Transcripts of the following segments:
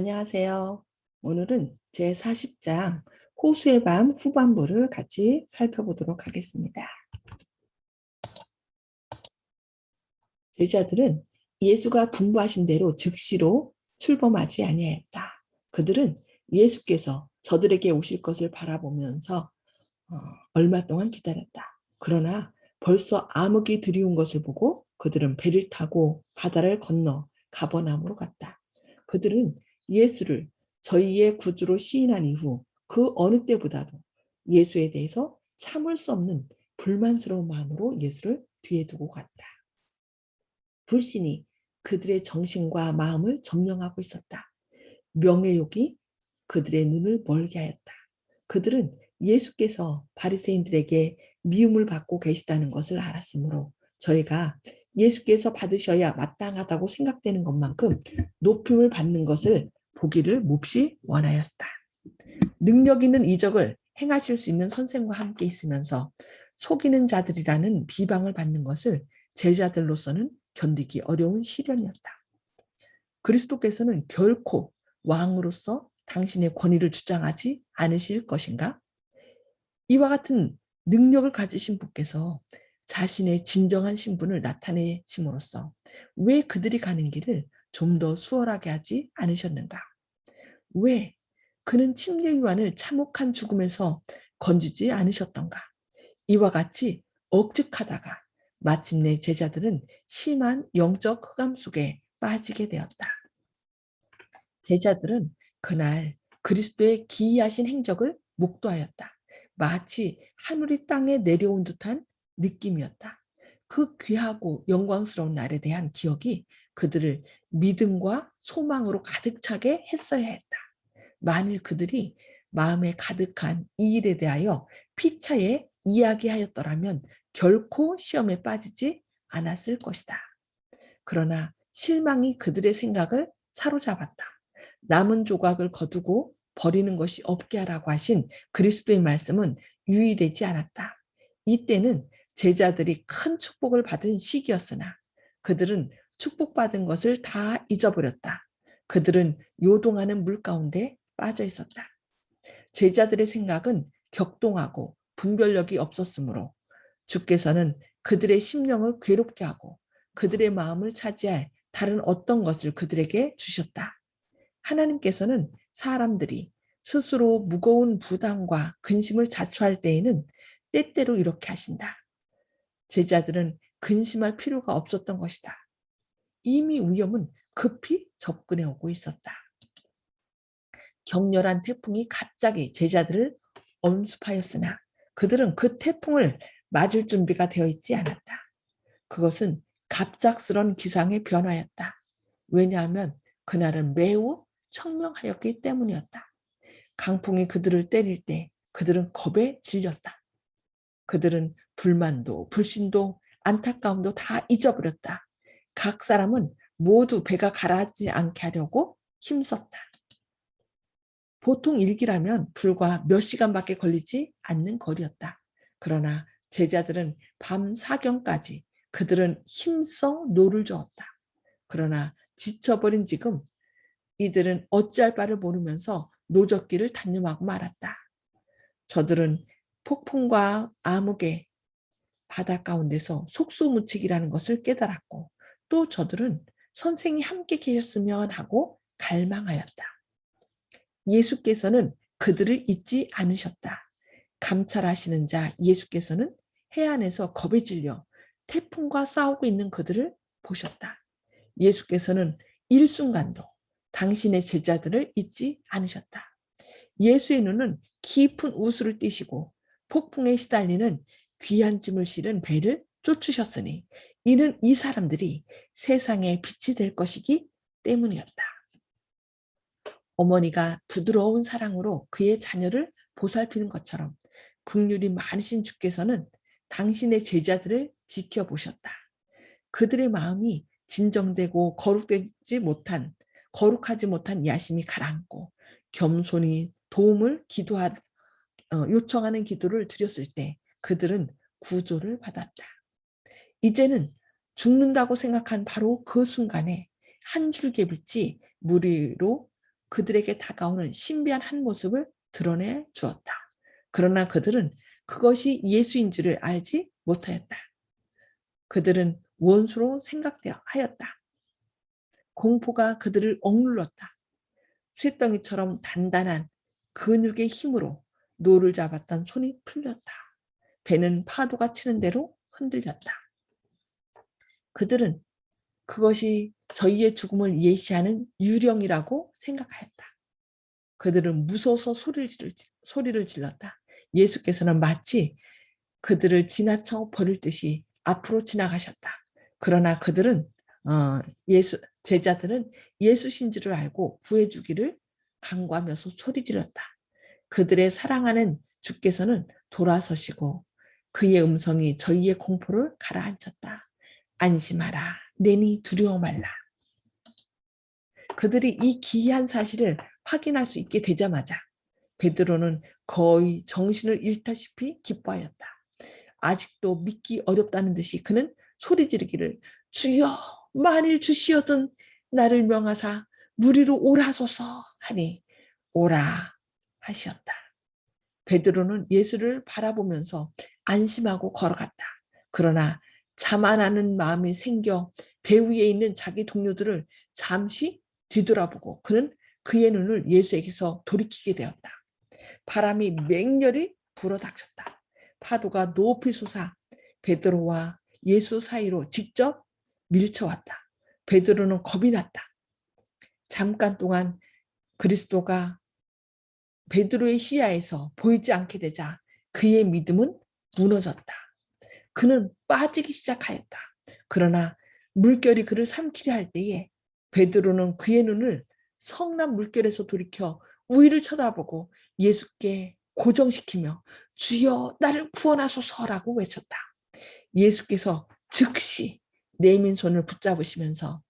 안녕하세요. 오늘은 제40장 호수의 밤 후반부를 같이 살펴보도록 하겠습니다. 제자들은 예수가 분부하신 대로 즉시로 출범하지 아니하였다. 그들은 예수께서 저들에게 오실 것을 바라보면서 어, 얼마 동안 기다렸다. 그러나 벌써 암흑이 들이온 것을 보고 그들은 배를 타고 바다를 건너 가버나움으로 갔다. 그들은 예수를 저희의 구주로 시인한 이후 그 어느 때보다도 예수에 대해서 참을 수 없는 불만스러운 마음으로 예수를 뒤에 두고 갔다. 불신이 그들의 정신과 마음을 점령하고 있었다. 명예욕이 그들의 눈을 멀게 하였다. 그들은 예수께서 바리새인들에게 미움을 받고 계시다는 것을 알았으므로 저희가 예수께서 받으셔야 마땅하다고 생각되는 것만큼 높임을 받는 것을 보기를 몹시 원하였다. 능력 있는 이적을 행하실 수 있는 선생과 함께 있으면서 속이는 자들이라는 비방을 받는 것을 제자들로서는 견디기 어려운 시련이었다. 그리스도께서는 결코 왕으로서 당신의 권위를 주장하지 않으실 것인가? 이와 같은 능력을 가지신 분께서 자신의 진정한 신분을 나타내심으로써 왜 그들이 가는 길을 좀 더 수월하게 하지 않으셨는가? 왜 그는 침례 요한을 참혹한 죽음에서 건지지 않으셨던가? 이와 같이 억측하다가 마침내 제자들은 심한 영적 흑암 속에 빠지게 되었다. 제자들은 그날 그리스도의 기이하신 행적을 목도하였다. 마치 하늘이 땅에 내려온 듯한 느낌이었다. 그 귀하고 영광스러운 날에 대한 기억이 그들을 믿음과 소망으로 가득 차게 했어야 했다. 만일 그들이 마음에 가득한 이 일에 대하여 피차에 이야기하였더라면 결코 시험에 빠지지 않았을 것이다. 그러나 실망이 그들의 생각을 사로잡았다. 남은 조각을 거두고 버리는 것이 없게 하라고 하신 그리스도의 말씀은 유의되지 않았다. 이때는 제자들이 큰 축복을 받은 시기였으나 그들은 축복받은 것을 다 잊어버렸다. 그들은 요동하는 물 가운데 빠져 있었다. 제자들의 생각은 격동하고 분별력이 없었으므로 주께서는 그들의 심령을 괴롭게 하고 그들의 마음을 차지할 다른 어떤 것을 그들에게 주셨다. 하나님께서는 사람들이 스스로 무거운 부담과 근심을 자초할 때에는 때때로 이렇게 하신다. 제자들은 근심할 필요가 없었던 것이다. 이미 위험은 급히 접근해 오고 있었다. 격렬한 태풍이 갑자기 제자들을 엄습하였으나 그들은 그 태풍을 맞을 준비가 되어 있지 않았다. 그것은 갑작스런 기상의 변화였다. 왜냐하면 그날은 매우 청명하였기 때문이었다. 강풍이 그들을 때릴 때 그들은 겁에 질렸다. 그들은 불만도 불신도 안타까움도 다 잊어버렸다. 각 사람은 모두 배가 가라앉지 않게 하려고 힘썼다. 보통 일기라면 불과 몇 시간밖에 걸리지 않는 거리였다. 그러나 제자들은 밤 사경까지 그들은 힘써 노를 저었다. 그러나 지쳐버린 지금 이들은 어찌할 바를 모르면서 노젓기를 단념하고 말았다. 저들은 폭풍과 암흑의 바다 가운데서 속수무책이라는 것을 깨달았고 또 저들은 선생이 함께 계셨으면 하고 갈망하였다. 예수께서는 그들을 잊지 않으셨다. 감찰하시는 자 예수께서는 해안에서 겁에 질려 태풍과 싸우고 있는 그들을 보셨다. 예수께서는 일순간도 당신의 제자들을 잊지 않으셨다. 예수의 눈은 깊은 우수를 띠시고 폭풍에 시달리는 귀한 짐을 실은 배를 쫓으셨으니 이는 이 사람들이 세상의 빛이 될 것이기 때문이었다. 어머니가 부드러운 사랑으로 그의 자녀를 보살피는 것처럼 극률이 많으신 주께서는 당신의 제자들을 지켜보셨다. 그들의 마음이 진정되고 거룩되지 못한 거룩하지 못한 야심이 가라앉고 겸손히 도움을 기도하 어, 요청하는 기도를 드렸을 때 그들은 구조를 받았다. 이제는 죽는다고 생각한 바로 그 순간에 한 줄기 빛이 물 위로 그들에게 다가오는 신비한 한 모습을 드러내 주었다. 그러나 그들은 그것이 예수인 줄을 알지 못하였다. 그들은 원수로 생각하였다. 공포가 그들을 억눌렀다. 쇠덩이처럼 단단한 근육의 힘으로 노를 잡았던 손이 풀렸다. 배는 파도가 치는 대로 흔들렸다. 그들은 그것이 저희의 죽음을 예시하는 유령이라고 생각하였다. 그들은 무서워서 소리를, 질, 소리를 질렀다. 예수께서는 마치 그들을 지나쳐 버릴 듯이 앞으로 지나가셨다. 그러나 그들은 어, 예수 제자들은 예수신 줄을 알고 구해주기를 간구하면서 소리 질렀다. 그들의 사랑하는 주께서는 돌아서시고 그의 음성이 저희의 공포를 가라앉혔다. 안심하라. 내니 두려워 말라. 그들이 이 기이한 사실을 확인할 수 있게 되자마자 베드로는 거의 정신을 잃다시피 기뻐하였다. 아직도 믿기 어렵다는 듯이 그는 소리 지르기를 주여 만일 주시어든 나를 명하사 무리로 오라소서 하니 오라 하시었다. 베드로는 예수를 바라보면서 안심하고 걸어갔다. 그러나 자만하는 마음이 생겨 배 위에 있는 자기 동료들을 잠시 뒤돌아보고 그는 그의 눈을 예수에게서 돌이키게 되었다. 바람이 맹렬히 불어닥쳤다. 파도가 높이 솟아 베드로와 예수 사이로 직접 밀쳐왔다. 베드로는 겁이 났다. 잠깐 동안 그리스도가 베드로의 시야에서 보이지 않게 되자 그의 믿음은 무너졌다. 그는 빠지기 시작하였다. 그러나 물결이 그를 삼키려 할 때에 베드로는 그의 눈을 성남 물결에서 돌이켜 우위를 쳐다보고 예수께 고정시키며 주여 나를 구원하소서라고 외쳤다. 예수께서 즉시 내민 손을 붙잡으시면서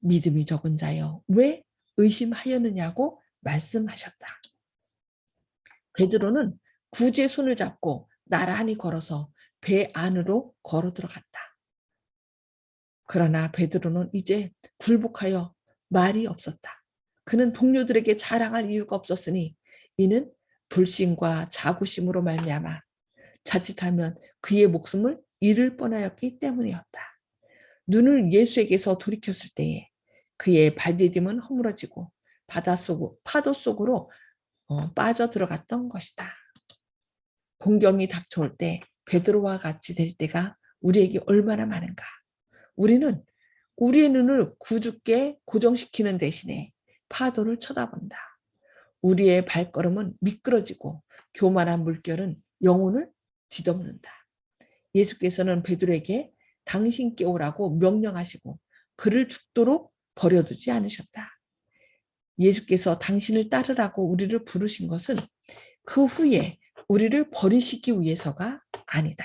믿음이 적은 자여 왜 의심하였느냐고 말씀하셨다. 베드로는 구제 손을 잡고 나란히 걸어서 배 안으로 걸어 들어갔다. 그러나 베드로는 이제 굴복하여 말이 없었다. 그는 동료들에게 자랑할 이유가 없었으니 이는 불신과 자부심으로 말미암아 자칫하면 그의 목숨을 잃을 뻔하였기 때문이었다. 눈을 예수에게서 돌이켰을 때에 그의 발디딤은 허물어지고 바닷속 파도 속으로 어, 빠져 들어갔던 것이다. 공경이 닥쳐올 때 베드로와 같이 될 때가 우리에게 얼마나 많은가. 우리는 우리의 눈을 구죽게 고정시키는 대신에 파도를 쳐다본다. 우리의 발걸음은 미끄러지고 교만한 물결은 영혼을 뒤덮는다. 예수께서는 베드로에게 당신께 오라고 명령하시고 그를 죽도록 버려두지 않으셨다. 예수께서 당신을 따르라고 우리를 부르신 것은 그 후에 우리를 버리시기 위해서가 아니다.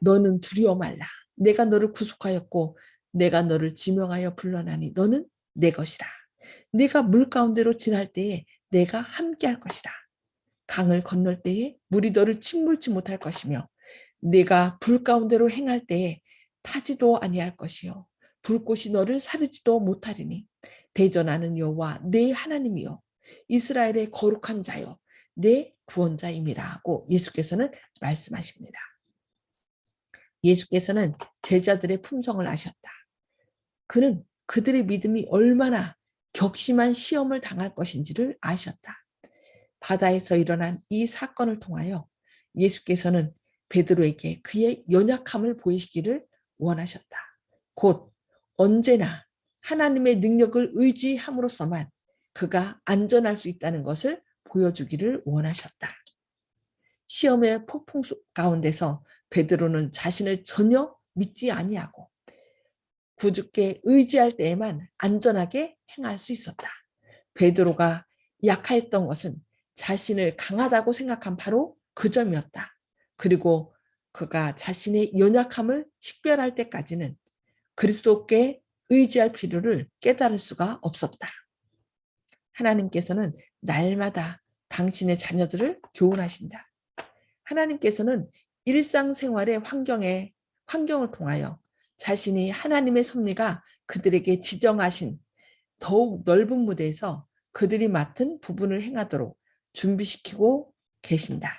너는 두려워 말라. 내가 너를 구속하였고 내가 너를 지명하여 불러나니 너는 내 것이라. 네가 물 가운데로 지날 때에 내가 함께 할 것이라. 강을 건널 때에 물이 너를 침몰치 못할 것이며 네가 불 가운데로 행할 때에 타지도 아니할 것이요 불꽃이 너를 사르지도 못하리니 대전하는 여호와 내 하나님이요 이스라엘의 거룩한 자요 내 구원자임이라 하고 예수께서는 말씀하십니다. 예수께서는 제자들의 품성을 아셨다. 그는 그들의 믿음이 얼마나 격심한 시험을 당할 것인지를 아셨다. 바다에서 일어난 이 사건을 통하여 예수께서는 베드로에게 그의 연약함을 보이시기를 원하셨다. 곧 언제나 하나님의 능력을 의지함으로써만 그가 안전할 수 있다는 것을 보여주기를 원하셨다. 시험의 폭풍 가운데서 베드로는 자신을 전혀 믿지 아니하고 구주께 의지할 때에만 안전하게 행할 수 있었다. 베드로가 약하였던 것은 자신을 강하다고 생각한 바로 그 점이었다. 그리고 그가 자신의 연약함을 식별할 때까지는 그리스도께 의지할 필요를 깨달을 수가 없었다. 하나님께서는 날마다 당신의 자녀들을 교훈하신다. 하나님께서는 일상생활의 환경에 환경을 통하여 자신이 하나님의 섭리가 그들에게 지정하신 더욱 넓은 무대에서 그들이 맡은 부분을 행하도록 준비시키고 계신다.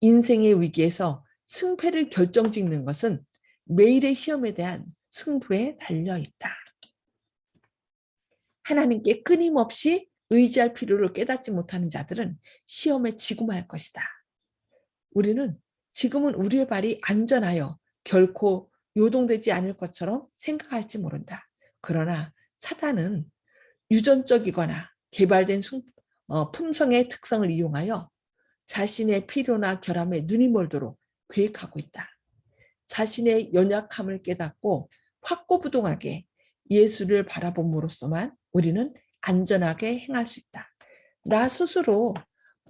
인생의 위기에서 승패를 결정짓는 것은 매일의 시험에 대한 승부에 달려 있다. 하나님께 끊임없이 의지할 필요를 깨닫지 못하는 자들은 시험에 지고 말 것이다. 우리는 지금은 우리의 발이 안전하여 결코 요동되지 않을 것처럼 생각할지 모른다. 그러나 사단은 유전적이거나 개발된 숭- 어, 품성의 특성을 이용하여 자신의 필요나 결함에 눈이 멀도록 계획하고 있다. 자신의 연약함을 깨닫고 확고부동하게 예수를 바라봄으로써만 우리는 안전하게 행할 수 있다. 나 스스로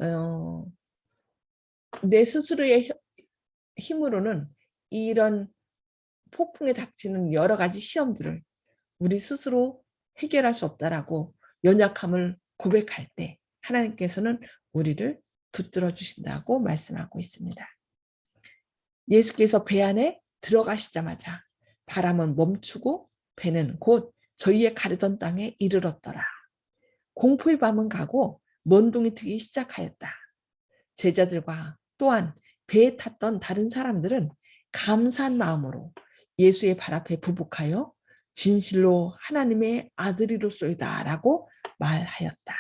어, 내 스스로의 힘- 힘으로는 이런 폭풍에 닥치는 여러 가지 시험들을 우리 스스로 해결할 수 없다라고 연약함을 고백할 때 하나님께서는 우리를 붙들어 주신다고 말씀하고 있습니다. 예수께서 배 안에 들어가시자마자 바람은 멈추고 배는 곧 저희의 가르던 땅에 이르렀더라. 공포의 밤은 가고 먼동이 트기 시작하였다. 제자들과 또한 배에 탔던 다른 사람들은 감사한 마음으로 예수의 발 앞에 부복하여 진실로 하나님의 아들이로소이다 라고 말하였다.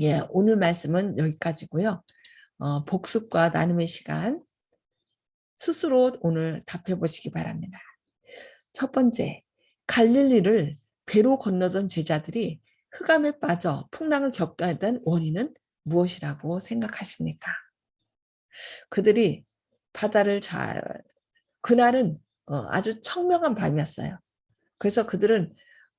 예, 오늘 말씀은 여기까지고요. 어, 복습과 나눔의 시간 스스로 오늘 답해 보시기 바랍니다. 첫 번째, 갈릴리를 배로 건너던 제자들이 흑암에 빠져 풍랑을 겪어야 된 원인은 무엇이라고 생각하십니까? 그들이 바다를 잘 그날은 어, 아주 청명한 밤이었어요. 그래서 그들은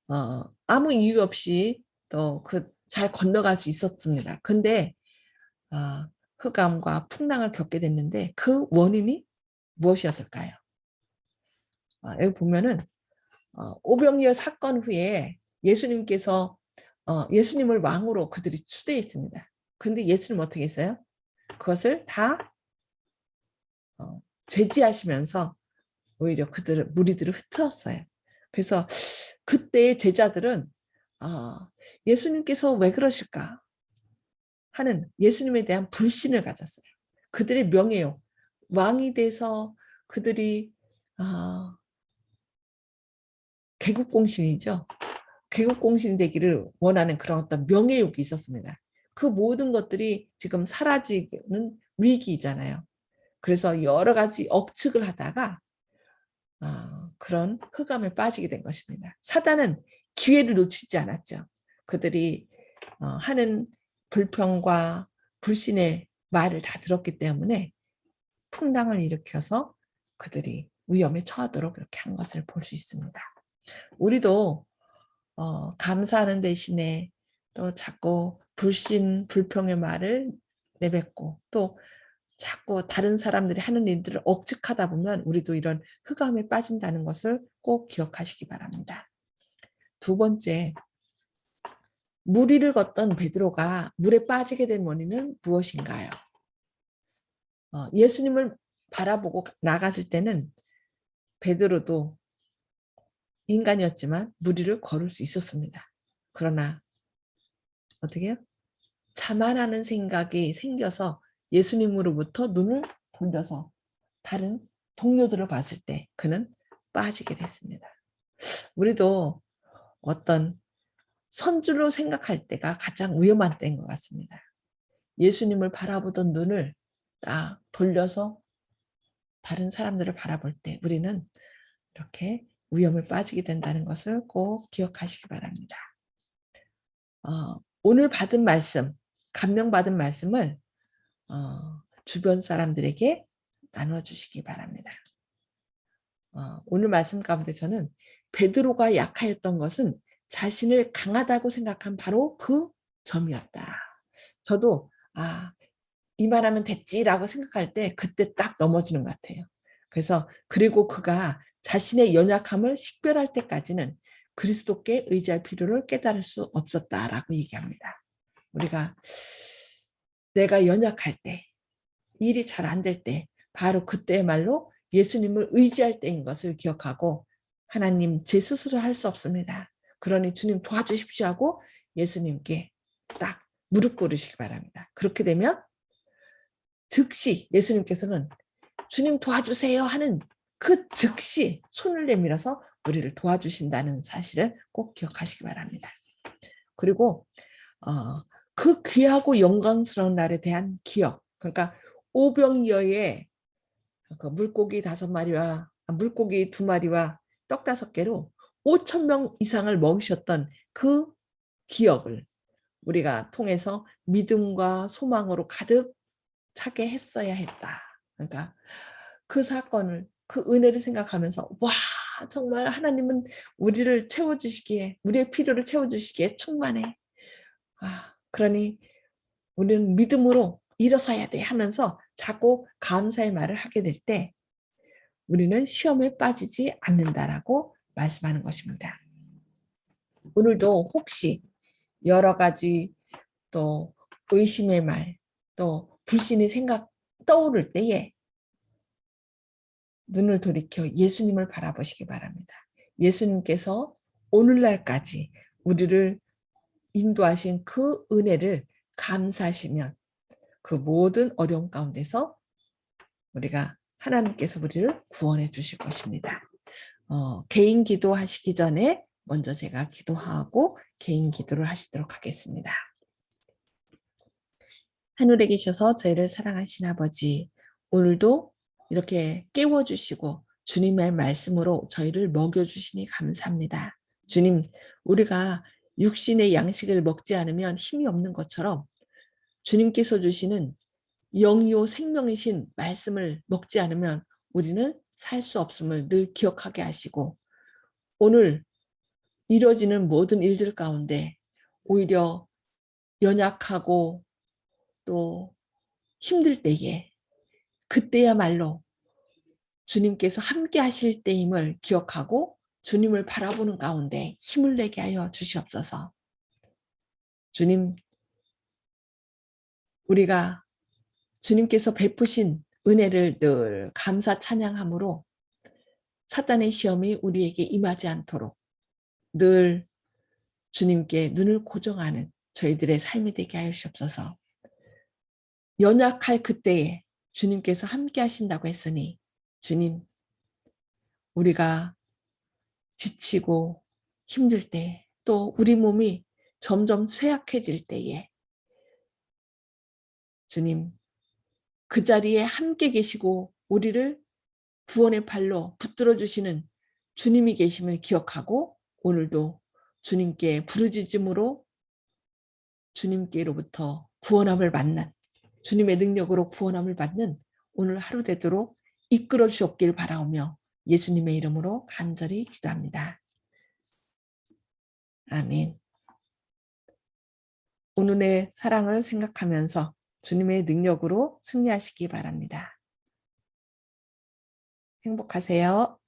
어, 아무 이유 없이 또 그 잘 건너갈 수 있었습니다. 근데 어, 흑암과 풍랑을 겪게 됐는데 그 원인이 무엇이었을까요? 어, 여기 보면은 어, 오병이어 사건 후에 예수님께서 어, 예수님을 왕으로 그들이 추대했습니다. 근데 예수님 어떻게 했어요? 그것을 다 어, 제지하시면서 오히려 그들을 무리들을 흩었어요. 그래서 그때 제자들은 아, 예수님께서 왜 그러실까 하는 예수님에 대한 불신을 가졌어요. 그들의 명예요. 왕이 돼서 그들이 아, 개국공신이죠. 개국 공신이 되기를 원하는 그런 어떤 명예욕이 있었습니다. 그 모든 것들이 지금 사라지는 위기잖아요. 그래서 여러 가지 억측을 하다가 아, 그런 흑암에 빠지게 된 것입니다. 사단은 기회를 놓치지 않았죠. 그들이 어, 하는 불평과 불신의 말을 다 들었기 때문에 풍랑을 일으켜서 그들이 위험에 처하도록 그렇게 한 것을 볼 수 있습니다. 우리도 어, 감사하는 대신에 또 자꾸 불신, 불평의 말을 내뱉고 또 자꾸 다른 사람들이 하는 일들을 억측하다 보면 우리도 이런 흑암에 빠진다는 것을 꼭 기억하시기 바랍니다. 두 번째, 물 위를 걷던 베드로가 물에 빠지게 된 원인은 무엇인가요? 어, 예수님을 바라보고 나갔을 때는 베드로도 인간이었지만 물 위를 걸을 수 있었습니다. 그러나 어떻게 해요? 자만하는 생각이 생겨서 예수님으로부터 눈을 돌려서 다른 동료들을 봤을 때 그는 빠지게 됐습니다. 우리도 어떤 선줄로 생각할 때가 가장 위험한 때인 것 같습니다. 예수님을 바라보던 눈을 딱 돌려서 다른 사람들을 바라볼 때 우리는 이렇게 위험에 빠지게 된다는 것을 꼭 기억하시기 바랍니다. 어, 오늘 받은 말씀, 감명받은 말씀을 어, 주변 사람들에게 나눠주시기 바랍니다. 어, 오늘 말씀 가운데 저는 베드로가 약하였던 것은 자신을 강하다고 생각한 바로 그 점이었다. 저도 아 이만하면 됐지라고 생각할 때 그때 딱 넘어지는 것 같아요. 그래서 그리고 그가 자신의 연약함을 식별할 때까지는 그리스도께 의지할 필요를 깨달을 수 없었다라고 얘기합니다. 우리가 내가 연약할 때, 일이 잘 안 될 때, 바로 그때말로 예수님을 의지할 때인 것을 기억하고 하나님 제 스스로 할 수 없습니다. 그러니 주님 도와주십시오 하고 예수님께 딱 무릎 꿇으시기 바랍니다. 그렇게 되면 즉시 예수님께서는 주님 도와주세요 하는 그 즉시 손을 내밀어서 우리를 도와주신다는 사실을 꼭 기억하시기 바랍니다. 그리고 어, 그 귀하고 영광스러운 날에 대한 기억, 그러니까 오병이어의 그 물고기 다섯 마리와 아, 물고기 두 마리와 떡 다섯 개로 5천 명 이상을 먹이셨던 그 기억을 우리가 통해서 믿음과 소망으로 가득 차게 했어야 했다. 그러니까 그 사건을 그 은혜를 생각하면서 와 정말 하나님은 우리를 채워주시기에 우리의 필요를 채워주시기에 충만해. 아 그러니 우리는 믿음으로 일어서야 돼 하면서 자꾸 감사의 말을 하게 될 때 우리는 시험에 빠지지 않는다라고 말씀하는 것입니다. 오늘도 혹시 여러 가지 또 의심의 말, 또 불신의 생각 떠오를 때에 눈을 돌이켜 예수님을 바라보시기 바랍니다. 예수님께서 오늘날까지 우리를 인도하신 그 은혜를 감사하시면 그 모든 어려움 가운데서 우리가 하나님께서 우리를 구원해 주실 것입니다. 어, 개인 기도 하시기 전에 먼저 제가 기도하고 개인 기도를 하시도록 하겠습니다. 하늘에 계셔서 저희를 사랑하신 아버지, 오늘도 이렇게 깨워주시고 주님의 말씀으로 저희를 먹여주시니 감사합니다. 주님, 우리가 육신의 양식을 먹지 않으면 힘이 없는 것처럼 주님께서 주시는 영이요 생명이신 말씀을 먹지 않으면 우리는 살 수 없음을 늘 기억하게 하시고 오늘 이뤄지는 모든 일들 가운데 오히려 연약하고 또 힘들 때에 그때야말로 주님께서 함께 하실 때임을 기억하고 주님을 바라보는 가운데 힘을 내게 하여 주시옵소서. 주님, 우리가 주님께서 베푸신 은혜를 늘 감사 찬양함으로 사단의 시험이 우리에게 임하지 않도록 늘 주님께 눈을 고정하는 저희들의 삶이 되게 하여 주옵소서. 연약할 그때에 주님께서 함께 하신다고 했으니 주님 우리가 지치고 힘들 때 또 우리 몸이 점점 쇠약해질 때에 주님 그 자리에 함께 계시고 우리를 구원의 팔로 붙들어 주시는 주님이 계심을 기억하고 오늘도 주님께 부르짖음으로 주님께로부터 구원함을 받는 주님의 능력으로 구원함을 받는 오늘 하루 되도록 이끌어 주옵길 바라오며 예수님의 이름으로 간절히 기도합니다. 아멘. 오늘의 사랑을 생각하면서 주님의 능력으로 승리하시기 바랍니다. 행복하세요.